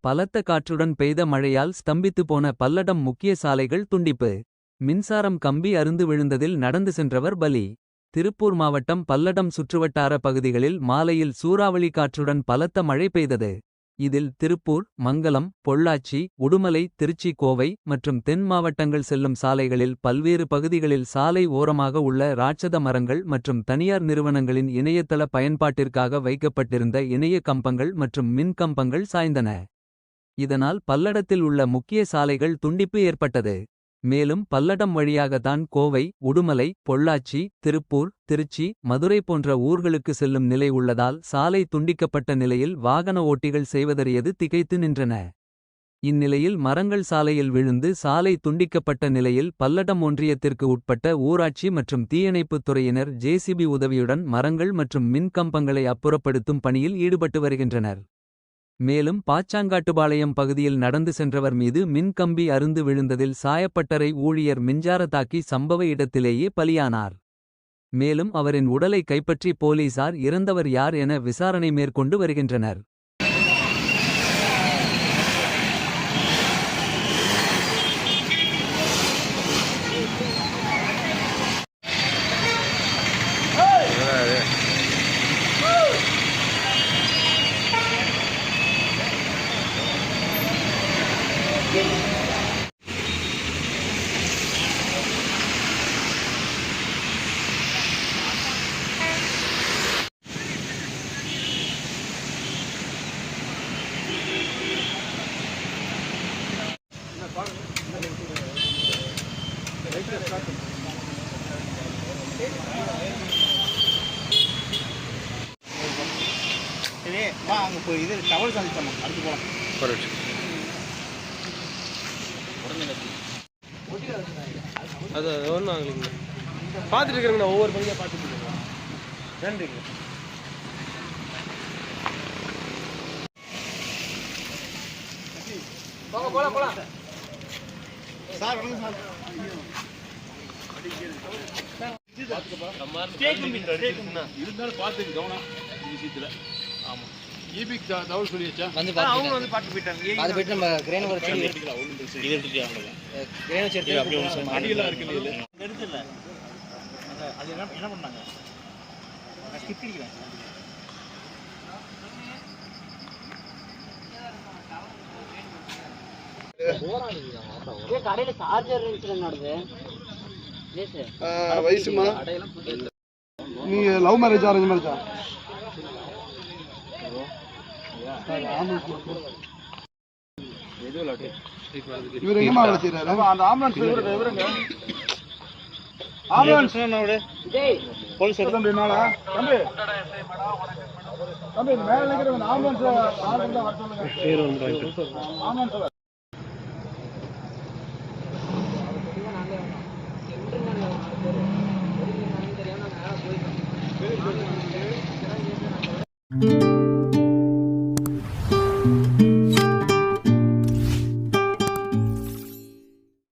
பலத்த காற்றுடன் பெய்த மழையால் ஸ்தம்பித்து போன பல்லடம் முக்கிய சாலைகள் துண்டிப்பு. மின்சாரம் கம்பி அருந்து விழுந்ததில் நடந்து சென்றவர் பலி. திருப்பூர் மாவட்டம் பல்லடம் சுற்றுவட்டார பகுதிகளில் மாலையில் சூறாவளி காற்றுடன் பலத்த மழை பெய்தது. இதில் திருப்பூர் மங்கலம் பொள்ளாச்சி உடுமலை திருச்சி கோவை மற்றும் தென் மாவட்டங்கள் செல்லும் சாலைகளில் பல்வேறு பகுதிகளில் சாலை ஓரமாக உள்ள ராட்சத மரங்கள் மற்றும் தனியார் நிறுவனங்களின் இணையதள பயன்பாட்டிற்காக வைக்கப்பட்டிருந்த இணைய கம்பங்கள் மற்றும் மின் கம்பங்கள் சாய்ந்தன. இதனால் பல்லடத்தில் உள்ள முக்கிய சாலைகள் துண்டிப்பு ஏற்பட்டது. மேலும் பல்லடம் வழியாகத்தான் கோவை உடுமலை பொள்ளாச்சி திருப்பூர் திருச்சி மதுரை போன்ற ஊர்களுக்கு செல்லும் நிலை உள்ளதால் சாலை துண்டிக்கப்பட்ட நிலையில் வாகன ஓட்டிகள் செய்வதறியது திகைத்து நின்றன. இந்நிலையில் மரங்கள் சாலையில் விழுந்து சாலை துண்டிக்கப்பட்ட நிலையில் பல்லடம் ஒன்றியத்திற்கு உட்பட்ட ஊராட்சி மற்றும் தீயணைப்புத் துறையினர் ஜேசிபி உதவியுடன் மரங்கள் மற்றும் மின்கம்பங்களை அப்புறப்படுத்தும் பணியில் ஈடுபட்டு வருகின்றனர். மேலும் பாச்சாங்காட்டுபாளையம் பகுதியில் நடந்து சென்றவர் மீது மின் கம்பி அருந்து விழுந்ததில் சாயப்பட்டறை ஊழியர் மின்சார தாக்கி சம்பவ இடத்திலேயே பலியானார். மேலும் அவரின் உடலை கைப்பற்றி போலீசார் இறந்தவர் யார் என விசாரணை மேற்கொண்டு வருகின்றனர். இது டவல் சந்திச்சோம் அடுத்து போகலாம் அது ஒன்றும் ஆகலைங்க பார்த்துட்டு இருக்கிறேங்கண்ணா ஒவ்வொரு பகுதியாக பார்த்துட்டு இருக்கேங்க நன்றிங்க சார் வணக்கம் சார். இருந்தாலும் பார்த்துக்கு கவனம். விஷயத்துல. ஆமா. ஈபிக் தகவல் சொல்லியாச்சா? வந்து அவங்க பார்த்துட்டு வந்து பாட்டு போயிட்டாங்க. அது போயிட்டு நம்ம கிரேன் வர செடி எடுத்துக்கலாம். ஒன்றும் பிரச்சனை இது எடுத்துட்டு அவங்க கிரேன் வச்சு இல்லை அப்படியே எடுத்து ஒன்று அடியெல்லாம் இருக்கு இல்லை. எடுத்துல அது அது என்ன என்ன பண்ணாங்க? நான் கிட்டிக்கிறேன் கடையில் சார்ஜர் நடக்குது வயசுமா? நீங்க லவ் மேரேஜ் அரேஞ்ச் மேரேஜா இவர் எங்கம்மா வேலை செய்யறாரு அந்த ஆம்புலன்ஸ் இவருங்க இவருங்க ஆம்புலன்ஸ் விடு போலீஸ் தம்பி மேல தம்பி. தம்பி மேல நிக்கிற ஆம்புலன்ஸ் ஆம்புலன்ஸ்